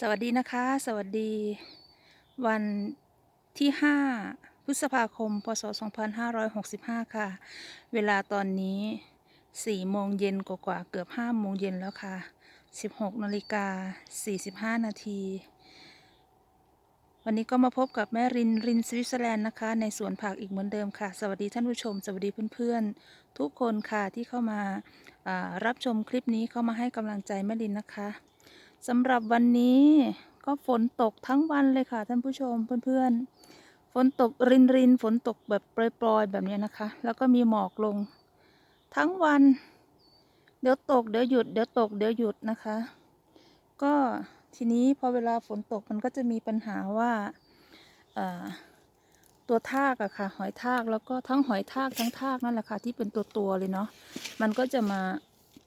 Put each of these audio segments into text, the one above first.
สวัสดีนะคะ สวัสดี วันที่ 5 พฤษภาคม พศ 2565 ค่ะ เวลาตอนนี้ 4 โมงเย็นกว่าๆเกือบ 5 โมงเย็นแล้วค่ะ 16นาฬิกา45 นาที วันนี้ก็มาพบกับแม่รินรินสวิตเซอร์แลนด์นะคะ ในสวนผักอีกเหมือนเดิมค่ะ สวัสดีท่านผู้ชม สวัสดีเพื่อนๆ ทุกคนค่ะที่เข้ามาารับชมคลิปนี้เข้ามาให้กำลังใจแม่รินนะคะ สำหรับวันนี้ก็ฝนตกทั้งวันเลยค่ะ ท่านผู้ชมเพื่อนๆ ฝนตกรินรินๆฝนตกแบบโปรยๆ แบบนี้นะคะ แล้วก็มีหมอกลง ทั้งวัน เดี๋ยวตกเดี๋ยวหยุดเดี๋ยวตกเดี๋ยวหยุดนะคะ ก็ทีนี้พอเวลาฝนตกมันก็จะมีปัญหาว่าตัวทากอะค่ะ หอยทากแล้วก็ทั้งหอยทากทั้งทากนั่นแหละค่ะที่เป็นตัวตัวๆเลยเนาะมันก็จะมา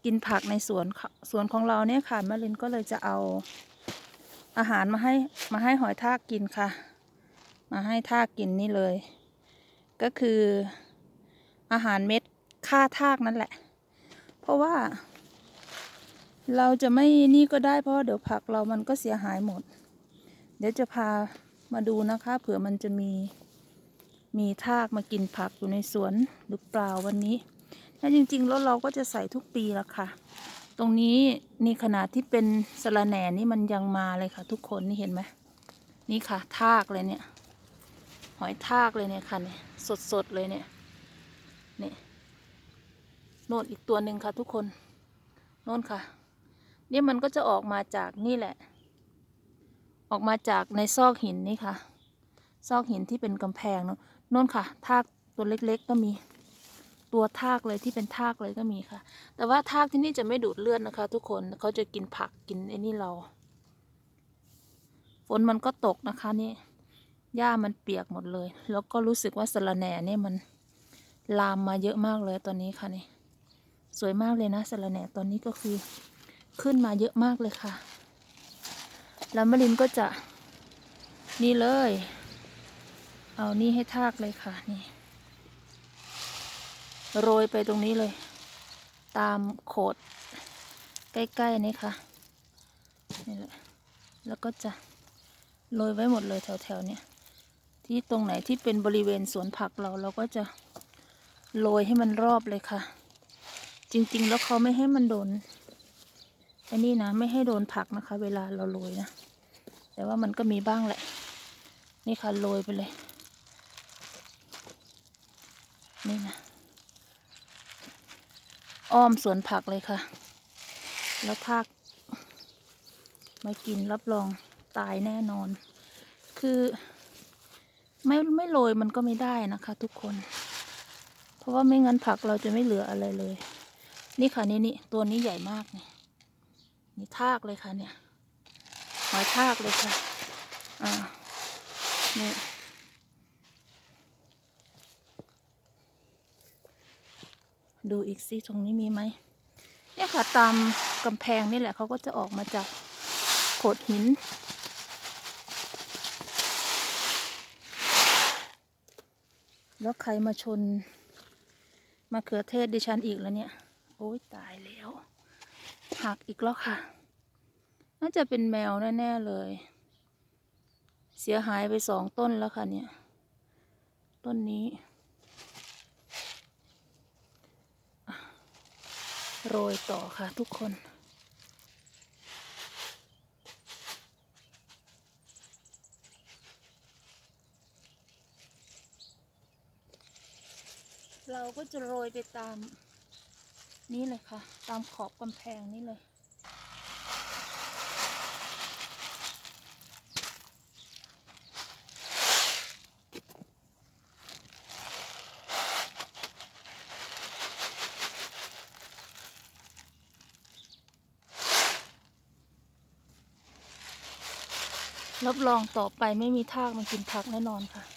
กินผักในสวนสวนของเราเนี่ยค่ะแม่ลินก็เลยจะเอาอาหารมาให้มาให้หอยทากกินค่ะ มาให้ทากกินนี่เลย ก็คืออาหารเม็ดฆ่าทากนั่นแหละ เพราะว่า เราจะไม่นี่ก็ได้เพราะเดี๋ยวผักเรามันก็เสียหายหมด เดี๋ยวจะพามาดูนะคะเผื่อมันจะมีมีทากมากินผักอยู่ในสวนหรือเปล่าวันนี้ ถ้าจริงๆ แล้วเราก็จะใส่ทุกปีละค่ะ ตรงนี้นี่ขนาดที่เป็นสะระแหน่นี่มันยังมาเลยค่ะ ทุกคนนี่เห็นไหมนี่ค่ะ ทากเลยเนี่ย หอยทากเลยเนี่ยค่ะเนี่ยสดๆเลยเนี่ยนี่โน่นอีกตัวหนึ่งค่ะ ทุกคนโน่นค่ะ นี่มันก็จะออกมาจากนี่แหละ ออกมาจากในซอกหินนี่ค่ะ ซอกหินที่เป็นกำแพงเนอะโน่นค่ะ ทากตัวเล็กๆก็มี ตัวทากเลยที่เป็นทากเลยก็มีค่ะ แต่ว่าทากที่นี่จะไม่ดูดเลือดนะคะ ทุกคนเขาจะกินผักกินไอ้นี่เรา ฝนมันก็ตกนะคะนี่หญ้ามันเปียกหมดเลย แล้วก็รู้สึกว่าสระแหน่เนี่ยมันลามมาเยอะมากเลยตอนนี้ค่ะนี่สวยมากเลยนะสระแหน่ตอนนี้ก็คือขึ้นมาเยอะมากเลยค่ะ แล้วมะลินก็จะนี่เลย เอานี่ให้ทากเลยค่ะนี่ โรยไปตรงนี้เลย ตามโขด ใกล้ๆนี่ค่ะนี่แหละแล้วก็จะโรยไว้หมดเลยแถวๆเนี้ยที่ตรงไหนที่เป็นบริเวณสวนผักเราเราก็จะโรยให้มันรอบเลยค่ะ จริงๆ แล้วเขาไม่ให้มันโดนอันนี้นะไม่ให้โดนผักนะคะ เวลาเราโรยนะ แต่ว่ามันก็มีบ้างแหละ นี่ค่ะโรยไปเลย นี่นะ อ้อมสวนผักเลยค่ะ แล้วทากมากินรับรองตายแน่นอน คือไม่ไม่โรยมันก็ไม่ได้นะคะ ทุกคน เพราะว่าไม่งั้นผักเราจะไม่เหลืออะไรเลย นี่ค่ะนี่นี่ตัวนี้ใหญ่มากเนี่ยนี่ทากเลยค่ะเนี่ยหอยทากเลยค่ะ อ่านี่ ดูอีกซิตรงนี้มีไหมเนี่ยค่ะตามกำแพงนี่แหละเขาก็จะออกมาจากโขดหิน แล้วใครมาชนมะเขือเทศดิฉันอีกแล้วเนี่ย โอ้ยตายแล้วหักอีกแล้วค่ะ น่าจะเป็นแมวแน่ๆเลย เสียหายไปสองต้นแล้วค่ะเนี่ย ต้นนี้อะ โรยต่อค่ะทุกคน เราก็จะโรยไปตามนี่เลยค่ะ ตามขอบกำแพงนี่เลย รับรองต่อไปไม่มีทากมากินผักแน่นอนค่ะ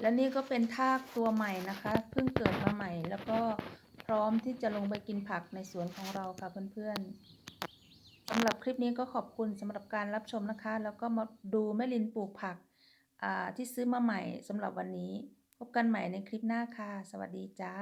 และนี่ก็เป็นทากตัวใหม่นะคะเพิ่งเกิดมาใหม่ แล้วก็พร้อมที่จะลงไปกินผักในสวนของเราค่ะเพื่อนๆสำหรับคลิปนี้ก็ขอบคุณสำหรับการรับชมนะคะ แล้วก็มาดูแม่ลินปลูกผักที่ซื้อมาใหม่สำหรับวันนี้ พบกันใหม่ในคลิปหน้าค่ะ สวัสดีจ้า